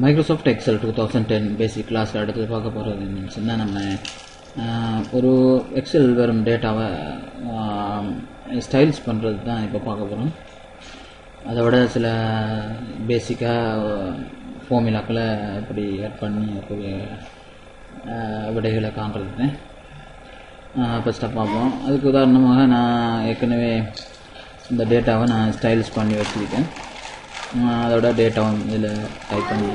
Microsoft Excel two thousand ten basic கிளாஸில் அடுத்து பார்க்க போகிறது என்னன்னு நம்ம ஒரு எக்ஸல் வெறும் டேட்டாவை ஸ்டைல்ஸ் பண்ணுறது தான் இப்போ பார்க்க போகிறோம் அதை விட சில பேசிக்காக ஃபோமிலாக்களை எப்படி ஆட் பண்ணி கூடிய விடைகளை காண்றது ஃபஸ்ட்டாக பார்ப்போம். அதுக்கு உதாரணமாக நான் ஏற்கனவே இந்த டேட்டாவை நான் ஸ்டைல்ஸ் பண்ணி வச்சுருக்கேன். அதோட டேட்டாவும் இதில் டைப் பண்ணி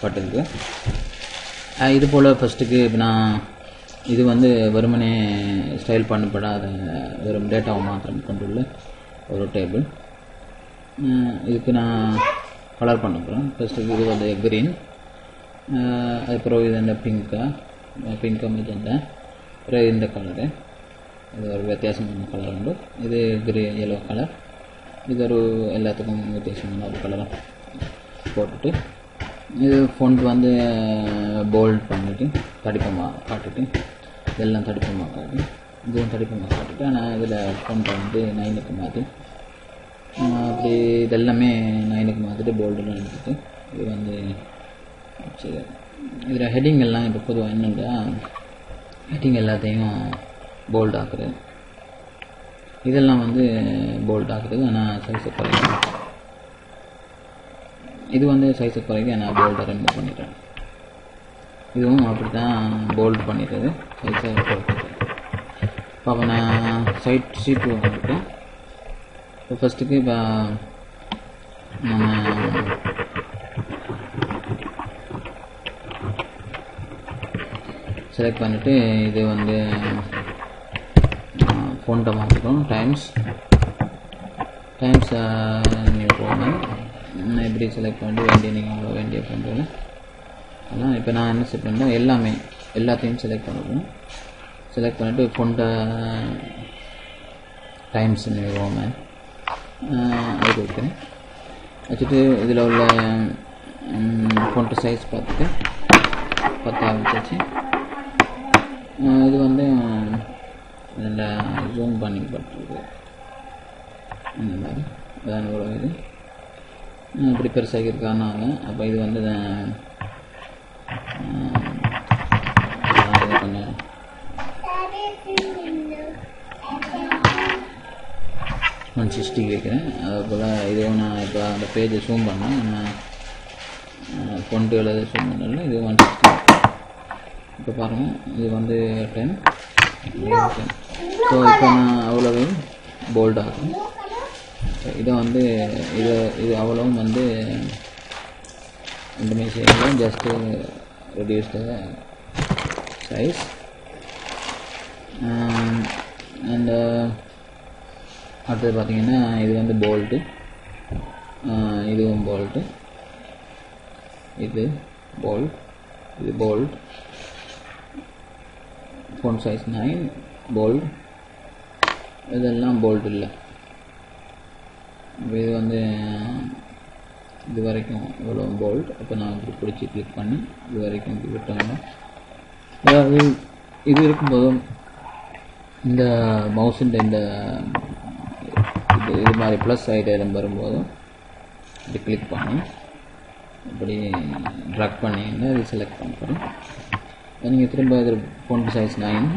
பட்டிருக்கு இது போல் ஃபஸ்ட்டுக்கு இப்போ நான் இது வந்து வெறுமனே ஸ்டைல் பண்ணப்படாத வெறும் டேட்டாவை மாத்திரம் கொண்டுள்ள ஒரு டேபிள் இதுக்கு நான் கலர் பண்ண போகிறேன் ஃபஸ்ட்டுக்கு இது வந்து க்ரீன் அதுக்கப்புறம் இது என்ன பிங்க்கா பிங்க்காக மெஜெண்டா அப்புறம் இந்த கலரு இது ஒரு வித்தியாசமான கலர் உண்டு. இது கிரே எல்லோ கலர் இது ஒரு எல்லாத்துக்கும் வித்தியாசமான ஒரு கலராக போட்டுட்டு இது ஃபோன்ட் வந்து போல்ட் பண்ணிவிட்டு தடிப்பமாக காட்டுட்டு இதெல்லாம் தடிப்பமாக காட்டி இதுவும் தடிப்பமாக காட்டிட்டு ஆனால் இதில் ஃபோன்ட்டை வந்து நைனுக்கு மாற்றி அப்படி இதெல்லாமே நைனுக்கு மாற்றிட்டு போல்டெல்லாம் எடுத்துட்டு இது வந்து சரி. இதில் ஹெட்டிங் எல்லாம் இப்போ பொதுவாக என்னென்னா ஹெட்டிங் எல்லாத்தையும் போல்ட் இதெல்லாம் வந்து போல்ட் ஆக்குறது ஆனால் சைஸை குறைக்கும் இது வந்து சைஸை குறைக்க நான் போல்டை ரிமூவ் பண்ணிடுறேன். இதுவும் அப்படி தான் போல்ட் பண்ணிடுறது சைஸை குறைக்கிறது இப்போ அப்போ நான் சைட் சீட்டு வந்துட்டேன். இப்போ ஃபஸ்ட்டுக்கு இப்போ நம்ம செலக்ட் பண்ணிவிட்டு இது வந்து ஃபோன்ட்டை மாற்றிக்கணும் டைம்ஸ் டைம்ஸ் uh, நீங்கள் போகணும் நான் எப்படி செலக்ட் பண்ணிட்டு வேண்டிய நீங்கள் வேண்டிய ஃபோன்ட்டில் ஆனால் இப்போ நான் என்ன செட் பண்ணேன் எல்லாமே எல்லாத்தையும் செலக்ட் பண்ணணும் செலக்ட் பண்ணிவிட்டு ஃபோன்ட்டை டைம்ஸ் ரோமன் அது கொடுக்குறேன். வச்சுட்டு இதில் உள்ள ஃபோன்ட்டு சைஸ் பார்த்துட்டு பத்தாயிரம் வச்சு. இது வந்து இதில் ஜூம் பண்ணி பட்டிருக்கு இந்த மாதிரி. அதான் இவ்வளோ இது. இப்படி பெருசாக இருக்கானால அப்போ இது வந்து கொஞ்சம் ஒன் சிக்ஸ்டிக்கு வைக்கிறேன் அதே போல் இதுவும் நான் இப்போ அந்த பேஜை ஜூம் பண்ணேன் நான் கொண்டு எழுத ஜூம் பண்ணல இது ஒன் சிக்ஸ்டி இப்போ பாருங்கள் இது வந்து டென் ஸோ இப்போ நான் அவ்வளோவையும் போல்ட் ஆகும். இதை வந்து இது இது அவ்வளவும் வந்து ரெண்டுமே செய்யலாம் just reduce the size and அடுத்தது பார்த்திங்கன்னா இது வந்து போல்ட்டு uh, இதுவும் போல்ட்டு இது போல்ட் இது bold font size nine bold இதெல்லாம் போல்ட் இல்லை. இது வந்து இது வரைக்கும் இவ்வளோ போல்ட் அப்போ நான் இப்படி பிடிச்சி கிளிக் பண்ணி இது வரைக்கும் இப்படி விட்டோம்னா. அதாவது இது இருக்கும்போதும் இந்த மவுஸின் இந்த இது இது மாதிரி ப்ளஸ் ஐட்டம் வரும்போதும் இப்படி கிளிக் பண்ணி இப்படி ட்ராக் பண்ணிங்கன்னா இது செலக்ட் பண்ணுறேன் நீங்கள் திரும்ப இது ஃபோன் சைஸ் நைன்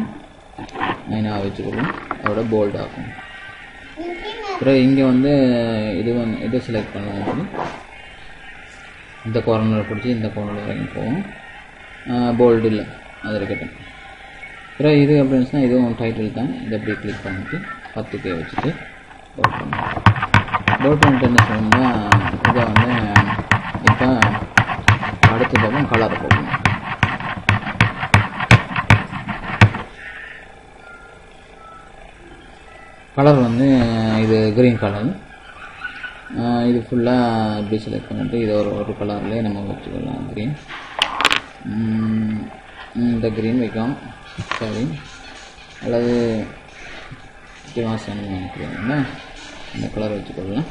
மெயினாக வச்சுக்கணும் அதோட போல்ட் ஆகும். அப்புறம் இங்கே வந்து இது வந்து இதை செலக்ட் பண்ணுவோம் இந்த கார்னர் பிடிச்சி இந்த கார்னர் வரைக்கும் போவோம். போல்டு இல்லை. அது இருக்கட்டும். அப்புறம் இது அப்படின்னு சொன்னால் இதுவும் டைட்டில் தான். இதை அப்படி கிளிக் பண்ணிட்டு பத்து கே வச்சுட்டு போல்ட் பண்ணுவோம் போல்ட் பண்ணிட்டு என்ன சொல்லணும்னா இதை வந்து இப்போ அடுத்த பக்கம் கலர் போடணும். கலர் வந்து இது க்ரீன் கலர் இது ஃபுல்லாக இப்படி செலக்ட் பண்ணிட்டு இது ஒரு ஒரு கலர்லேயே நம்ம வச்சுக்கலாம் க்ரீன் இந்த க்ரீன் வைக்கலாம். சரி. அல்லது வித்தியாசம் நினைக்கிறீங்கன்னா இந்த கலர் வச்சுக்கொள்ளலாம்.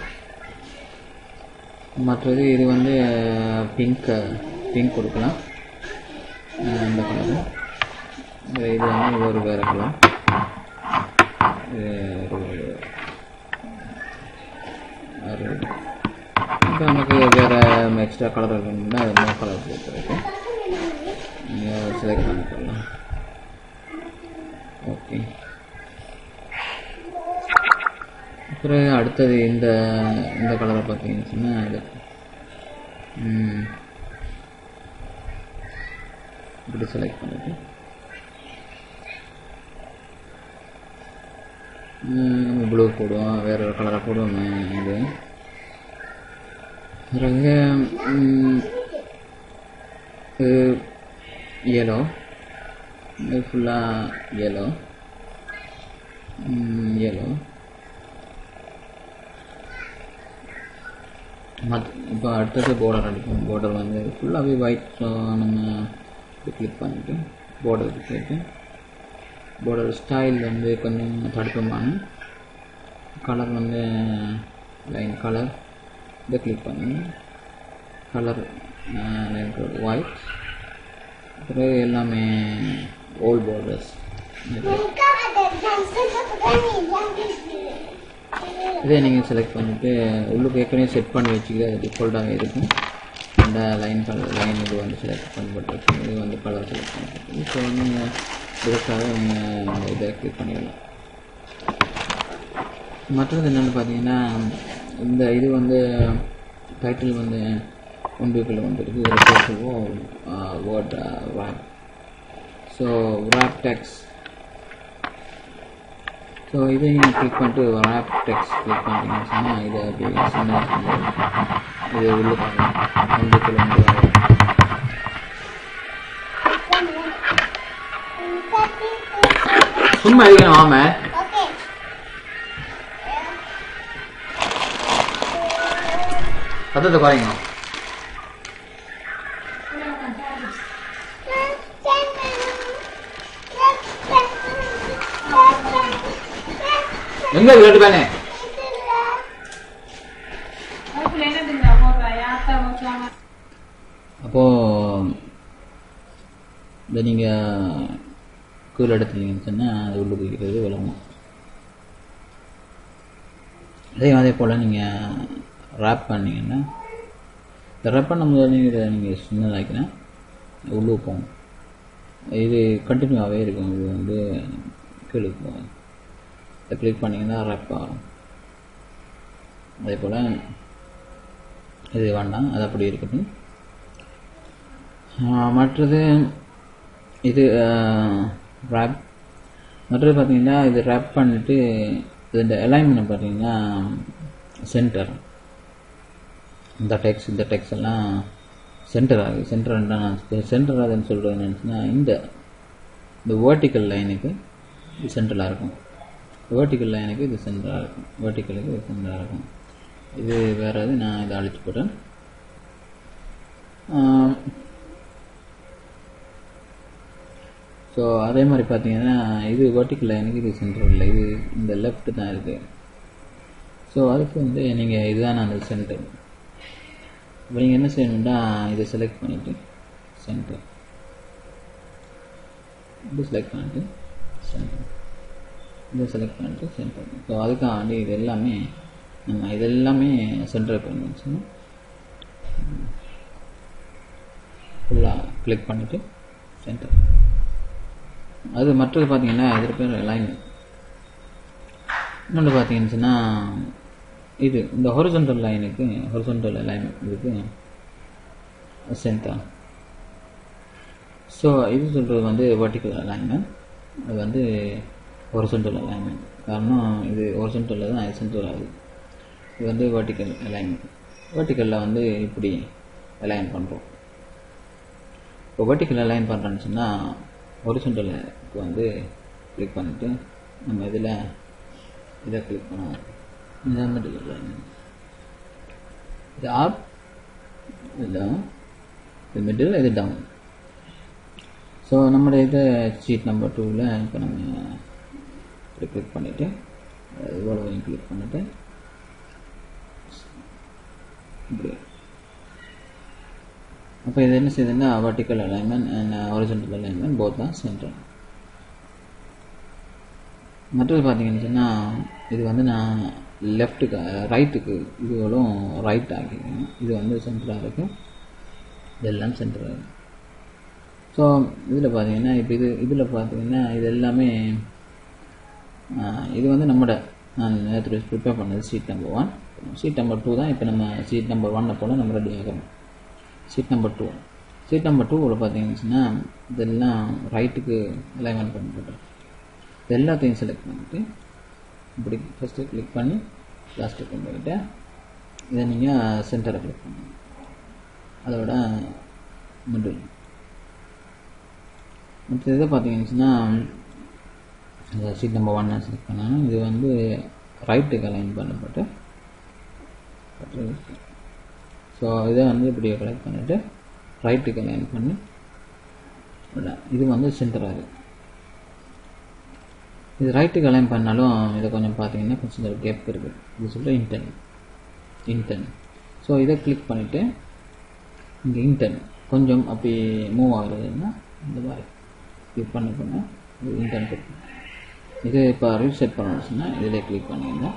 மற்றது இது வந்து பிங்க் பிங்க் கொடுக்கலாம். இந்த கலரு இது வந்து ஒரு வேறு கலர் இப்போ நமக்கு வேறு எக்ஸ்ட்ரா கலர் வேணும்னா அது மோ கலர் இருக்கு நீங்கள் செலக்ட் பண்ணிக்கலாம் ஓகே அப்புறம் அடுத்தது இந்த இந்த கலரை பார்த்தீங்கன்னு சொன்னால் இது இப்படி செலக்ட் பண்ணிட்டு ம், நம்ம ப்ளூ போடுவோம் வேற ஒரு கலராக போடுவோம் இது பிறகு ஏலோ இது ஃபுல்லாக ஏலோ ஏலோ மத் இப்போ அடுத்தது பார்டர் அடிக்கும் பார்டர் வந்து ஃபுல்லாகவே ஒயிட் நம்ம கிளிக் பண்ணிவிட்டு பார்டர் போயிட்டு பார்டர் ஸ்டைல் வந்து கொஞ்சம் தடுப்பமான கலர் வந்து லைன் கலர் இதை கிளிக் பண்ணி கலர் ஒயிட் அப்புறம் எல்லாமே ஓல்ட் பார்டர்ஸ் இதே நீங்கள் செலக்ட் பண்ணிவிட்டு உள்ளுக்கு ஏற்கனவே செட் பண்ணி வச்சுக்கிது அது டிஃபால்ட்டாகவே இருக்கும். அந்த லைன் கலர் லைன் இது வந்து செலக்ட் பண்ணப்பட்டு இது வந்து கலர் செலக்ட் பண்ணிட்டு ஸோ வந்து நீங்கள் இதுக்காக நீங்கள் இதை கிளிக் பண்ணிடலாம். மற்றது என்னென்னு பார்த்தீங்கன்னா இந்த இது வந்து டைட்டில் வந்து ஒன்றுக்குள்ளே வந்துருக்கு. இதில் பேசுவோம் word wrap so wrap text so இதை நீங்கள் கிளிக் பண்ணிட்டு ரேப் டெக்ஸ் கிளிக் பண்ணிட்டீங்கன்னு சொன்னால் இதை அப்படி சின்ன இது உள்ள ஒன் வீக்கில் வந்து சும்மா இருக்கணும் ஆமாம் சத்தத்தை குறைங்க. எங்க கேட்டு பேனே? அப்போ நீங்கள் கீழே எடுத்துட்டீங்கன்னு சொன்னால் அது உள்ளுக்கு இருக்கிறது விளங்கும் அதே அதே போல் நீங்கள் ரேப் பண்ணீங்கன்னா இந்த ரேப் பண்ணும்போது நீங்கள் இதை நீங்கள் சின்னதாக்கினா உள்ளே போகும். இது கண்டினியூவாகவே இருக்கும். இது வந்து கீழே போகும் இதை கிளிக் பண்ணிங்கன்னா ரேப் ஆகும். அதே போல் இது வேண்டாம். அது அப்படி இருக்கட்டும். மற்றது இது ரேப் மற்றது பார்த்தீங்கன்னா இது ரேப் பண்ணிவிட்டு இந்த அலைன்மெண்ட் பார்த்தீங்கன்னா சென்டர் இந்த டெக்ஸ் இந்த டெக்ஸ் எல்லாம் சென்டர் ஆகுது சென்டர் நான் சென்டர் ஆகுதுன்னு சொல்கிறது என்னச்சுன்னா இந்த இந்த வேர்ட்டிக்கல் லைனுக்கு இது சென்ட்ரலாக இருக்கும். வேர்ட்டிக்கல் லைனுக்கு இது சென்டராக இருக்கும். வேர்ட்டிக்கலுக்கு இது சென்டராக இருக்கும். இது வேறு இது நான் இதை அழிச்சு போட்டேன். ஸோ அதே மாதிரி பார்த்தீங்கன்னா இது வெர்டிக்கல் லைனுக்கு இது சென்டர் இல்லை இது இந்த லெஃப்ட் தான் இருக்குது ஸோ அதுக்கு வந்து நீங்கள் இதுதான் அந்த சென்டர் இப்போ நீங்கள் என்ன செய்யணும்னா இதை செலக்ட் பண்ணிவிட்டு சென்டர் இது செலக்ட் பண்ணிட்டு சென்டர் இதை செலக்ட் பண்ணிட்டு சென்டர் ஸோ அதுக்காண்டி இது எல்லாமே நம்ம இதெல்லாமே சென்டர் பண்ணி ஃபுல்லாக கிளிக் பண்ணிவிட்டு சென்டர் அது மற்றது பார்த்தீங்கன்னா இதில் பேர் லைன் இன்னொன்று பார்த்தீங்கன்னா இது இந்த ஹொரிசன்டல் லைனுக்கு ஹொரிசன்டல் அலைன்மெண்ட் இதுக்கு சென்டா ஸோ இது சொல்கிறது வந்து வர்டிக்கல் அலைன்மெண்ட் அது வந்து ஹொரிசன்டல் அலைன்மெண்ட் காரணம் இது ஹொரிசன்டலில் தான் சென்டர் ஆகுது. இது வந்து வர்டிக்கல் அலைன்மெண்ட் வர்டிக்கலில் வந்து இப்படி அலைன் பண்ணுறோம் இப்போ வர்டிக்கல் அலைன் பண்ணுறேன்னு சொன்னால் ஒரிஜினலுக்கு வந்து கிளிக் பண்ணிவிட்டு நம்ம இதில் இதை கிளிக் பண்ணுவோம் இந்த மாதிரி இது ஆப் இது இது மிடில் இது டவுன் ஸோ நம்மளுடைய இது சீட் நம்பர் டூவில் இப்போ நம்ம இப்படி கிளிக் பண்ணிவிட்டு இவ்வளோவையும் கிளிக் பண்ணிவிட்டு இப்படி அப்போ இது என்ன செய்யுதுன்னா vertical alignment and original alignment both தான் சென்டர் மற்றது பார்த்தீங்கன்னு சொன்னால் இது வந்து நான் லெஃப்ட்டுக்கு ரைட்டுக்கு இதுகளும் ரைட் ஆகிக்கணும் இது வந்து சென்டராக இருக்கும் இதெல்லாம் சென்டராக இருக்கும் ஸோ இதில் பார்த்தீங்கன்னா இப்போ இது இதில் பார்த்தீங்கன்னா இது எல்லாமே uh, இது வந்து நம்மட. நான் நேற்று ப்ரிப்பேர் பண்ணது sheet number one sheet number two தான். இப்போ நம்ம சீட் நம்பர் ஒன்னை போல் நம்ம ரெடி ஆகிறோம் sheet number two sheet number டூவில் பார்த்தீங்கன்னா இதெல்லாம் ரைட்டுக்கு அலைன்மெண்ட் பண்ணிவிட்டோம் இது எல்லாத்தையும் செலக்ட் பண்ணிட்டு இப்படி ஃபஸ்ட்டு கிளிக் பண்ணி லாஸ்ட்டு கொண்டு போயிட்டு இதை நீங்கள் சென்டரை கிளிக் பண்ணுங்கள் அதோட மிடில் மற்ற இதை பார்த்தீங்கன்னா ஷீட் நம்பர் ஒன்னை செலக்ட் பண்ணாங்க இது வந்து ரைட்டுக்கு அலைன் பண்ணப்பட்டு ஸோ இதை வந்து இப்படி கலெக்ட் பண்ணிவிட்டு ரைட்டுக்கு அலைன் பண்ணி இது வந்து சென்டராகுது இது ரைட்டுக்கு கலைன் பண்ணாலும் இதை கொஞ்சம் பார்த்தீங்கன்னா கொஞ்சம் கேப் இருக்குது இது சொல்லிட்டு இன்டர்ன் இன்டர்ன் ஸோ இதை கிளிக் பண்ணிவிட்டு இங்கே இன்டர்ன் கொஞ்சம் அப்படி மூவ் ஆகுறதுன்னா இந்த மாதிரி கிளிக் பண்ண பண்ண. இது இன்டர்ன் கொடுக்கும் இது இப்போ ரீசெட் பண்ணணும்னு சொன்னால் இதில் கிளிக் பண்ணிங்கன்னா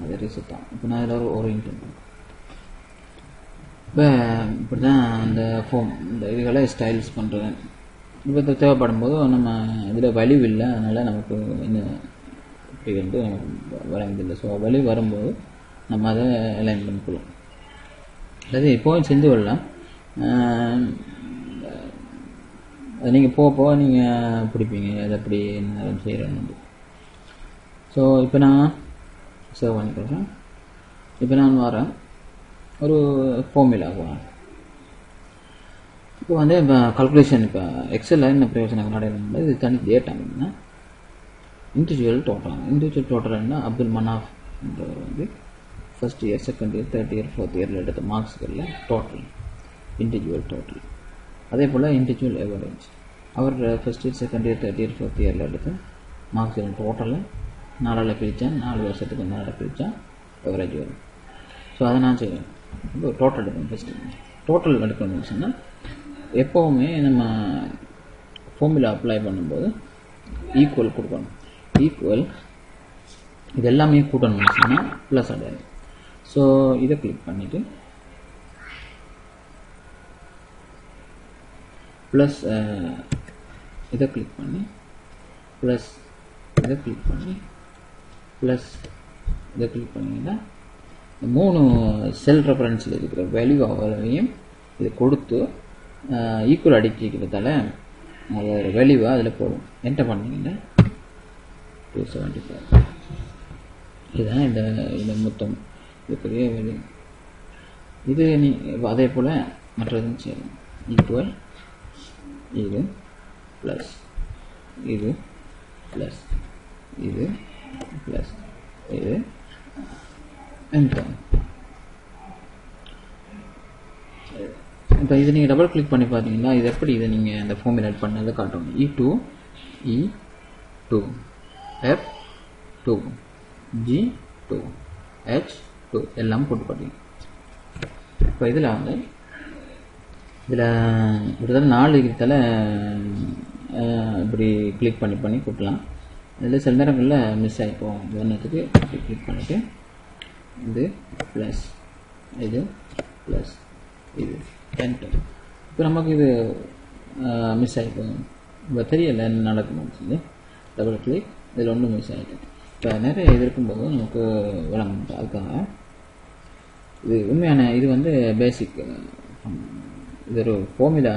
அது ரீசெட் ஆகும். இப்போ நான் இதில் ஒரு இன்டர்ன் இன்டென் இப்போ இப்படி தான் அந்த ஃபோம் இந்த இதுகளை ஸ்டைல்ஸ் பண்ணுறேன் இப்போ தேவைப்படும் போது நம்ம இதில் வலிவு இல்லை. அதனால் நமக்கு என்ன இப்படி வந்து நமக்கு வழங்குதில்லை ஸோ வலி வரும்போது நம்ம அதை அலைன் பண்ணிக்கலாம் அல்லது இப்போவும் செஞ்சு விடலாம் அது நீங்கள் போக போக நீங்கள் பிடிப்பீங்க. அது அப்படி என்ன செய்கிறேன்னு ஸோ இப்போ நான் சேவ் பண்ணிக்கிறேன். இப்போ நான் வரேன். ஒரு ஃபார்முலா போகிறேன் இப்போ வந்து இப்போ கல்குலேஷன் இப்போ எக்ஸலில் என்ன பிரயோஜனம் நடைபெறும் இது தனி டேட்டா அப்படின்னா இண்டிவிஜுவல் டோட்டல் இண்டிவிஜுவல் டோட்டல்னா அப்துல் மனாஃப் என்றவர் வந்து first year second year third year fourth இயரில் எடுத்த மார்க்ஸ்களில் டோட்டல் இண்டிவிஜுவல் டோட்டல் அதே போல் இண்டிவிஜுவல் எவரேஜ் அவர் first year second year third year fourth இயரில் எடுத்த மார்க்ஸ்களின் டோட்டலை நாலால் பிரித்தேன் நாலு வருஷத்துக்கு நாலால் பிரித்தா எவரேஜ் வரும். ஸோ அதை நான் செய்வேன். இப்போ டோட்டல் எடுக்கணும் ஃபஸ்ட்டு டோட்டல் எடுக்கணும்னு சொன்னால் எப்போவுமே நம்ம ஃபார்முலா அப்ளை பண்ணும்போது ஈக்குவல் கொடுக்கணும். ஈக்குவல் இது எல்லாமே கூட்டணும்னு சொன்னால் ப்ளஸ் அடையாது ஸோ இதை கிளிக் பண்ணிவிட்டு ப்ளஸ் இதை கிளிக் பண்ணி ப்ளஸ் இதை கிளிக் பண்ணி ப்ளஸ் இதை கிளிக் பண்ணிங்கன்னா இந்த மூணு செல் ரெஃபரன்ஸில் இருக்கிற வேல்யூ அவ்வளவையும் இது கொடுத்து ஈக்குவல் அடிக்கிறதால அதோட வேல்யூவாக அதில் போடும். என்ன பண்ணிங்கன்னா டூ செவன்ட்டி ஃபைவ் இதுதான் இந்த இந்த மொத்தம். இதுக்குரிய வேல்யூ இது நீ அதே போல் மற்றதும் செய்யணும் ஈக்குவல் இது ப்ளஸ் இது ப்ளஸ் இது ப்ளஸ் இது என்டர் இப்போ இது நீங்கள் டபுள் கிளிக் பண்ணி பார்த்தீங்கன்னா இது எப்படி இதை நீங்கள் இந்த ஆட் பண்ணதை காட்டணும் E e two E e two F two G two H two எல்லாம் போட்டு பார்த்தீங்க. இப்போ இதில் வந்து இதில் கிட்டத்தட்ட நாலு இருக்கிறதால இப்படி கிளிக் பண்ணி பண்ணி கொடுக்கலாம் இதில் சில நேரங்களில் மிஸ் ஆகிப்போம் உதாரணத்துக்கு இப்படி கிளிக் பண்ணிவிட்டு இது ப்ளஸ் இது ப்ளஸ் இது என்டர் இப்போ நமக்கு இது மிஸ் ஆகிட்டு இப்போ தெரியலை என்ன நடக்கணும்னு சொல்லி. டபுள் கிளிக் இதில் ஒன்றும் மிஸ் ஆகிட்டு இப்போ நிறைய இது இருக்கும்போது நமக்கு விளங்க அதுக்காக இது உண்மையான இது வந்து பேசிக் இது ஒரு ஃபோமிலா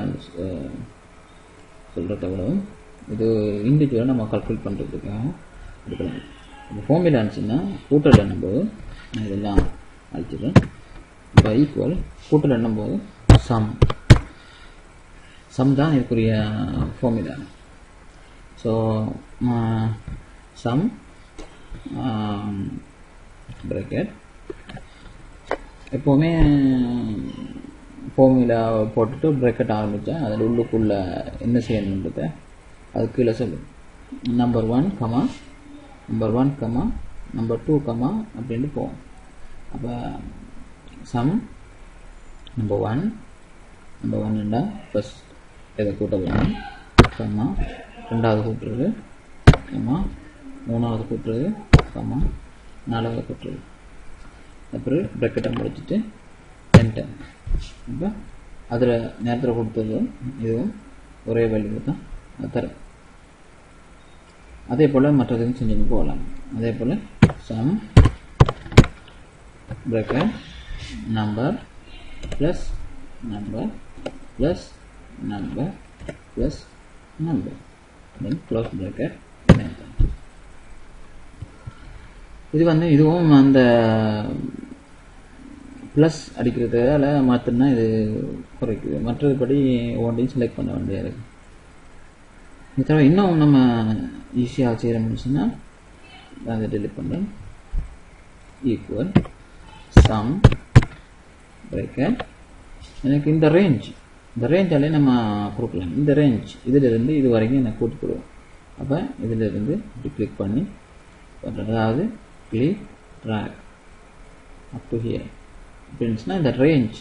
சொல்கிறத விடவும் இது இண்டிவிஜுவலாக நம்ம கல்குலேட் பண்ணுறதுக்காக எடுக்கலாம். இப்போ ஃபார்முலா இருந்துச்சுன்னா கூட்டல் என்னும்போது இதெல்லாம் அழிச்சிடுறேன். இப்போ ஈக்குவல் கூட்டல் எண்ணும்போது சம் சம் தான் இதுக்குரிய ஃபார்முலா ஸோ சம் பிரேக்கெட் எப்போவுமே ஃபார்முலா போட்டுட்டு பிரேக்கெட் ஆரம்பித்தேன் அதில் உள்ளுக்குள்ளே என்ன செய்யணுன்றத அது கீழே சொல்லும். Number one comma number one comma number two comma அப்படின்ட்டு போவோம். அப்போ சம் நம்பர் ஒன் நம்பர் ஒன்னுண்டா ஃபஸ்ட் இதை கூட்ட வேணும் கம்மா ரெண்டாவது கூட்டுறது கம்மா மூணாவது கூட்டுறது கம்மா நாலாவது கூட்டுறது. அப்புறம் ப்ரெக்கெட்டை முடிச்சுட்டு என்டர் இப்போ அதில் நேரத்தில் கொடுத்தது இதுவும் ஒரே வேல்யூ தான். தரும் அதே போல் மற்றதையும் செஞ்சுட்டு போகலாம். அதே போல் sum bracket. Number. Plus number. Plus number. Plus number. Then close bracket. method இது வந்து இதுவும் அந்த ப்ளஸ் அடிக்கிறதால மாற்றினா இது குறைக்குது. மற்றபடி ஒன்றையும் செலக்ட் பண்ண வேண்டியது இருக்கு. இது தவிர இன்னும் நம்ம ஈஸியாக செய்கிறோம்னு சொன்னால் அதை டெலிட் பண்ணுறேன் ஈக்குவல் சம் bracket. எனக்கு இந்த ரேஞ்ச் இந்த ரேஞ்சாலே நம்ம கொடுக்கலாம். இந்த ரேஞ்ச் இதிலிருந்து இது வரைக்கும் எனக்கு கூட்டி அப்போ இதிலிருந்து இப்படி கிளிக் பண்ணி பண்ணுறது அதாவது click drag up to here அப்படின்னுச்சுன்னா இந்த ரேஞ்ச்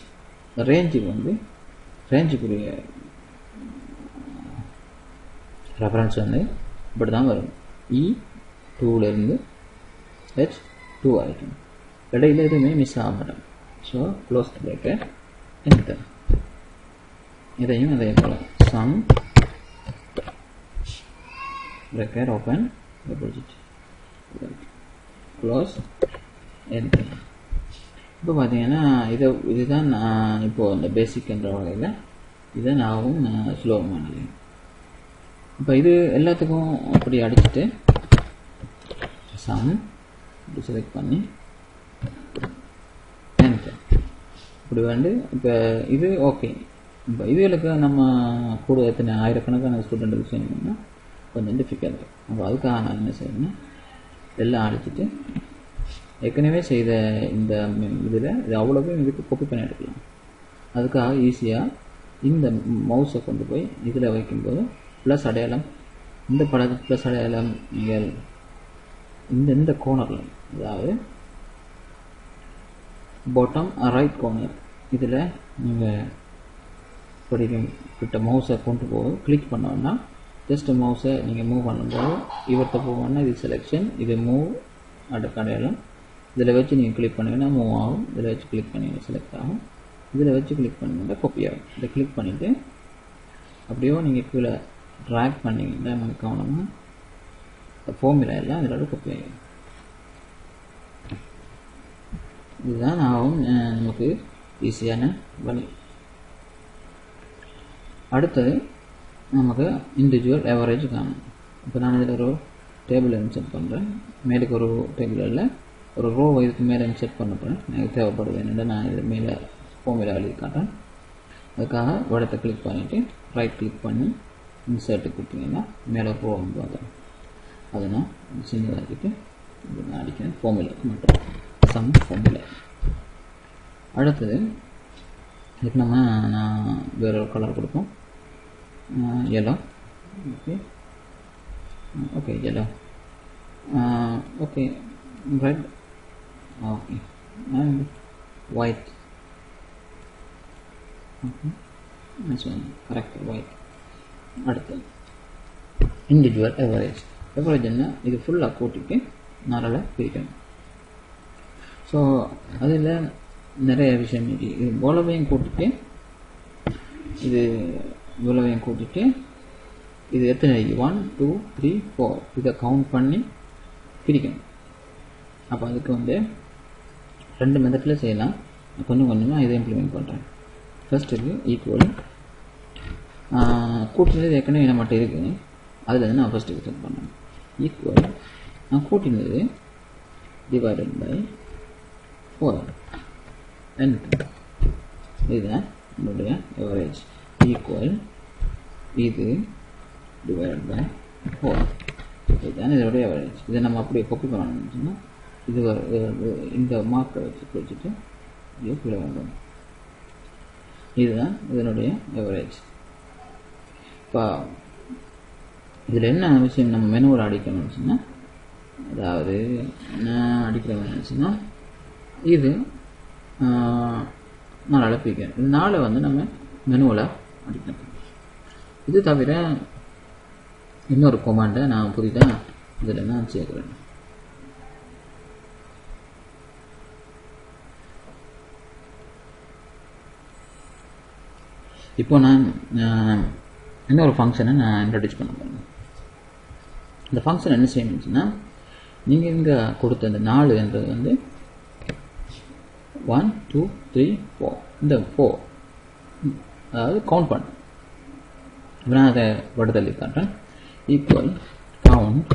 இந்த ரேஞ்சுக்கு வந்து ரேஞ்சுக்குரிய ரெஃபரன்ஸ் வந்து இப்படி தான் வரும் e இ டூலேருந்து ஹெச் டூ ஆகிடும் இடையில எதுவுமே மிஸ் ஆக மாட்டோம் ஸோ க்ளோஸ் பிரேக்கர் என்டர் இதையும் அதே போல் sum bracket open deposit close enter இப்போ பார்த்தீங்கன்னா இதை இதுதான் நான் இப்போது இந்த பேசிக் என்ற வகையில் இதை நாகவும் நான் ஸ்லோ இப்போ இது எல்லாத்துக்கும் அப்படி அடிச்சுட்டு சம் இப்படி செலக்ட் பண்ணி இப்படி வந்து இப்போ இது ஓகே இப்போ இதுகளுக்கு நம்ம கூட எத்தனை ஆயிரக்கணக்கான ஸ்டூடெண்ட்டுக்கு செய்யணும்னா கொஞ்சம் டிஃபிகல்ட் அப்போ அதுக்காக நான் என்ன செய்யணும்னா எல்லாம் அடிச்சுட்டு ஏற்கனவே செய்த இந்த இதில் இது அவ்வளோவும் இதுக்கு கொப்பி பண்ணி எடுக்கலாம். அதுக்காக ஈஸியாக இந்த மவுஸை கொண்டு போய் இதில் வைக்கும்போது ப்ளஸ் அடையாளம் இந்த படத்துக்கு ப்ளஸ் அடையாளம் நீங்கள் இந்த இந்த கோனரில் அதாவது பாட்டம் ரைட் uh, கார்னர் இதில் நீங்கள் படிக்கும் கிட்ட மவுஸை கொண்டு போக கிளிக் பண்ணோன்னா ஜஸ்ட் மவுஸை நீங்கள் மூவ் பண்ணும்போது இவர்கிட்ட போவோம்னா இது செலெக்ஷன் இது மூவ் அடுத்த கடையாளம் இதில் வச்சு நீங்கள் கிளிக் பண்ணிங்கன்னா மூவ் ஆகும். இதில் வச்சு கிளிக் பண்ணிங்கன்னா செலக்ட் ஆகும். இதில் வச்சு கிளிக் பண்ணிங்கன்னா காப்பி ஆகும். இதை கிளிக் பண்ணிவிட்டு அப்படியோ நீங்கள் கீழே ட்ராக் பண்ணிங்கன்னா நமக்கு கவனமாக ஃபோமில் எல்லாம் இதோட காப்பி ஆகிடும். இதுதான் ஆகும் நமக்கு ஈஸியான வழி. அடுத்தது நமக்கு இண்டிவிஜுவல் ஆவரேஜ் காணும். இப்போ நான் இதில் ஒரு டேபிள் இன்செர்ட் பண்ணுறேன் மேலுக்கு ஒரு டேபிள் இல்லை ஒரு ரோ இதுக்கு மேலே இன்செர்ட் பண்ண போகிறேன் எனக்கு தேவைப்படுது என்னென்னா நான் இது மேலே ஃபார்முலா எழுதி காட்டுறேன். அதுக்காக வடத்தை கிளிக் பண்ணிவிட்டு ரைட் கிளிக் பண்ணி இன்சர்ட்டு கொடுத்தீங்கன்னா மேலே ரோ வந்து வந்துடும் அதை நான் சின்னதாக்கிட்டு நான் அடிக்கிறேன். ஃபார்முலாக்கு மட்டும். சம் ஃபார்முலா அடுத்தது இதுக்கு நம்ம நான் வேற ஒரு கலர் கொடுப்போம் yellow okay okay yellow okay red okay and white okay correct white அடுத்து இண்டிவிஜுவல் எவரேஜ் எவரேஜ் என்ன? இது ஃபுல்லாக கூட்டிட்டு நாரால் பிரிக்கணும். ஸோ அதில் நிறைய விஷயம் இருக்கு. இது இவ்வளவையும் கூட்டிட்டு இது இவ்வளவையும் கூட்டிட்டு இது எத்தனை ஒன் டூ த்ரீ ஃபோர் இதை கவுண்ட் பண்ணி பிரிக்கணும். அப்போ அதுக்கு வந்து ரெண்டு மெத்தடில் செய்யலாம். கொஞ்சம் கொஞ்சமாக இதை இம்ப்ளிமெண்ட் பண்ணுறேன் ஃபர்ஸ்ட்டுக்கு ஈக்குவல் கூட்டினது ஏற்கனவே மட்டும் இருக்குது அதில் வந்து நான் ஃபஸ்ட்டு செட் பண்ணேன் ஈக்குவல் நான் கூட்டினது டிவைடட் பை ஃபோர் என்டர் இதுதான் என்னுடைய எவரேஜ் ஈக்குவல் இது டிவைடட் பை ஃபோர் இதுதான் இதோடைய எவரேஜ் இதை நம்ம அப்படியே காப்பி பண்ணணும்னு சொன்னால் இது வர- இந்த மார்க்கை வச்சு வச்சுட்டு இது கீழே வேண்டும் இதுதான் இதனுடைய எவரேஜ் இப்போ இதில் என்ன விஷயம் நம்ம மெனுவில் அடிக்கணும்னு சொன்னால் அதாவது நான் அடிக்கிறேன்னு சொன்னால் இது நாலால் பிரிக்கிறோம் இந்த நாளை வந்து நம்ம மெனுவில் அடிக்கணும் இது தவிர இன்னொரு கொமாண்டை நான் புரிதாக இதில் நான் சேர்க்குறேன் இப்போ நான் என்ன ஒரு ஃபங்க்ஷனை நான் இன்ட்ரடியூஸ் பண்ண போகிறேன் இந்த ஃபங்க்ஷன் என்ன செய்யணுச்சுன்னா நீங்கள் இங்கே கொடுத்த இந்த நாலு என்றது வந்து ஒன் டூ த்ரீ ஃபோர் இந்த ஃபோர் அதாவது கவுண்ட் பண்ண. இப்போ நான் அதை வட காட்டுறேன். Equal count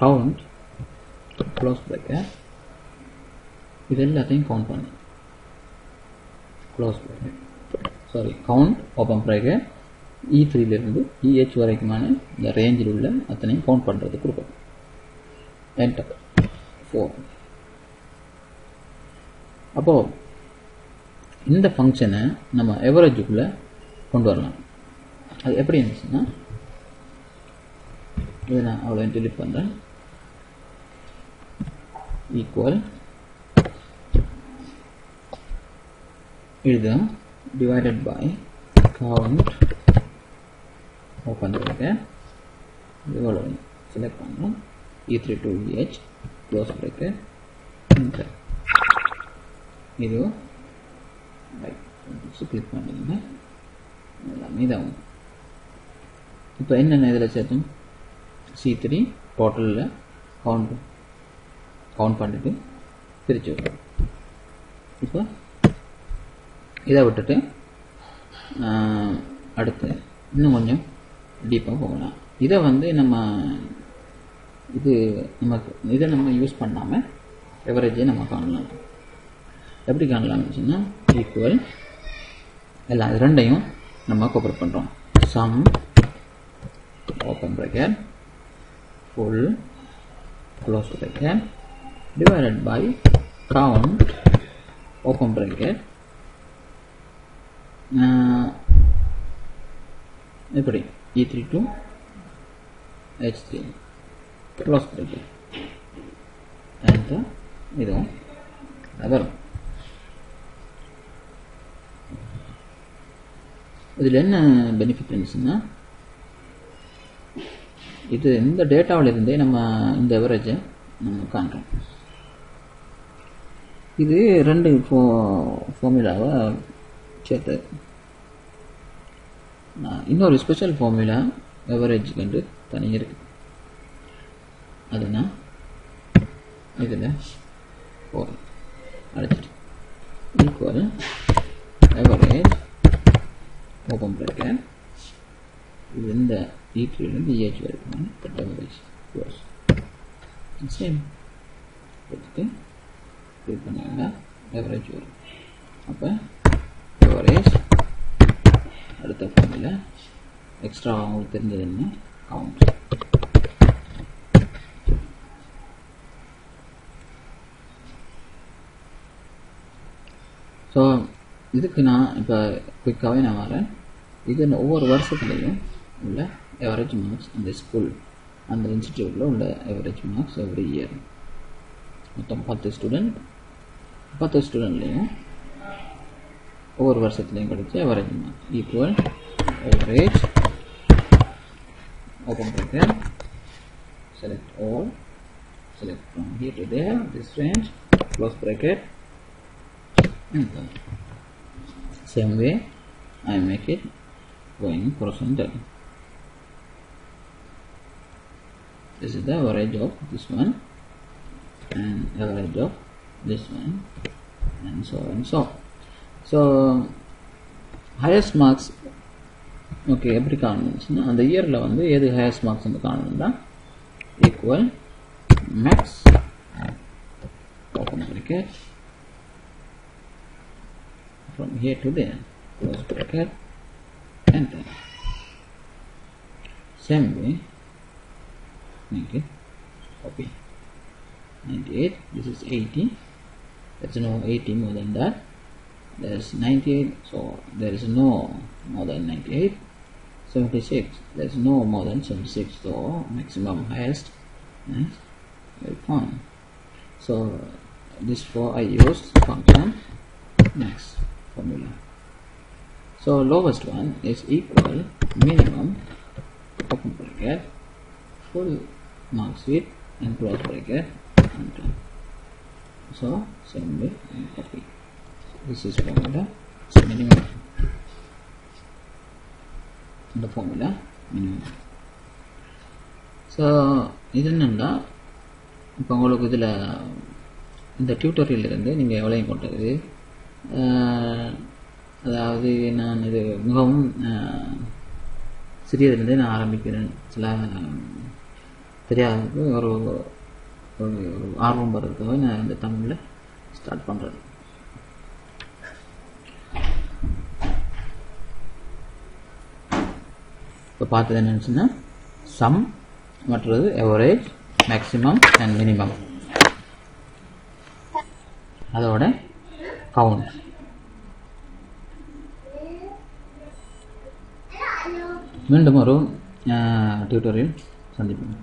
count close bracket இது எல்லாத்தையும் கவுண்ட் பண்ணு. Close bracket sorry count open bracket E த்ரீலேருந்து EH வரைக்குமான இந்த ரேஞ்சில் உள்ள அத்தனையும் கவுண்ட் பண்ணுறது கொடுக்கணும். என்டர் ஃபோர் அப்போது இந்த ஃபங்க்ஷனை நம்ம எவரேஜுக்குள்ளே கொண்டு வரலாம். அது எப்படி இருந்துச்சுன்னா இதை நான் அவ்வளோ டெலிட் பண்ணுறேன் ஈக்குவல் இது டிவைடட் பை கவுண்ட் ஓப்பன் பண்ணிருக்கேன் இவ்வளோ செலக்ட் பண்ணுறோம் E three two E H close bracket enter இது ரைட் கிளிக் பண்ணிங்கன்னா எல்லாமே இதாகும் இப்போ என்னென்ன இதில் சேர்த்தோம் சி த்ரீ டோட்டலில் கவுண்ட் கவுண்ட் பண்ணிட்டு பிரித்து விடுறோம் இப்போ இதை விட்டுட்டு அடுத்து இன்னும் கொஞ்சம் டீப்பாக போகலாம் இதை வந்து நம்ம இது நமக்கு இதை நம்ம யூஸ் பண்ணாமல் எவரேஜை நம்ம காணலாம் எப்படி காணலாம்னு சொன்னால் ஈக்குவல் எல்லாம் இது ரெண்டையும் நம்ம கோப்பரேட் பண்ணுறோம் sum open bracket full close bracket divided by count open bracket. எப்படி? E three two H three close bracket. இதுவும் அது வரும். இதில் என்ன பெனிஃபிட் இருந்துச்சுன்னா இது இந்த டேட்டாவில் இருந்தே நம்ம இந்த எவரேஜை நம்ம காண்றோம். இது ரெண்டு ஃபோ ஃபார்முலாவை சேர்த்து நான் இன்னொரு ஸ்பெஷல் ஃபார்முலா எவரேஜ் கண்டு தனியாக இருக்குது அதுனா இதில் போகிறேன் அழைச்சிட்டு ஈக்குவல் எவரேஜ் ஓப்பன் பிராக்கெட் இது இந்த ஈட்ரியிலேருந்து இஹெச் வரைக்கும் எவரேஜ் க்ளோஸ் சேம் கொடுத்துட்டு ஃபில் பண்ணாங்க எவரேஜ் வரும். அப்போ எவரேஜ் அடுத்த ஃபார்மில் எக்ஸ்ட்ரா அவங்களுக்கு தெரிஞ்சது என்ன கவுண்ட் ஸோ இதுக்கு நான் இப்போ குயிக்காகவே நான் வரேன். இது ஒவ்வொரு வருஷத்துலேயும் உள்ள எவரேஜ் மார்க்ஸ் அந்த ஸ்கூல் அந்த இன்ஸ்டிடியூட்டில் உள்ள எவரேஜ் மார்க்ஸ் எவ்ரி இயர் மொத்தம் பத்து ஸ்டூடெண்ட் பத்து ஸ்டூடெண்ட்லேயும் ஒவ்வொரு வருஷத்துலேயும் கிடைச்ச average marks equal average open bracket select all. Select from here to there. This range close bracket. Enter same way I make it going horizontal this is the average of this one and average of this one and so and so so highest marks okay எப்படி காணணுச்சுன்னா அந்த இயரில் வந்து எது highest marks வந்து காணணும்னா equal maths open bracket from here to there. Close bracket enter same way make it copy. 98 this is 80 there's no 80 more than that. There's 98 so there is no more than 98 76 there's no more than 76 so maximum highest is we so this for I use function max formula so lowest one is equal minimum open bracket full marks with and close bracket enter so same way and copy so, this is formula so minimum the formula minimum so இது என்னென்னா இப்போ உங்களுக்கு இதில் இந்த tutorial இருந்து நீங்கள் எவ்வளோ கொண்டது அதாவது நான் இது மிகவும் சிறியதிலிருந்தே நான் ஆரம்பிக்கிறேன். சில தெரியாதது ஒரு ஒரு ஒரு ஆர்வம் வர்றதுக்காக நான் இந்த தமிழில் ஸ்டார்ட் பண்ணுறேன் இப்போ பார்த்தது என்னன்னு சொன்னால் சம் மற்றது எவரேஜ் மேக்ஸிமம் அண்ட் மினிமம் அதோட கவுண்ட் மீண்டும் ஒரு டியூட்டோரியல் சந்திப்போம்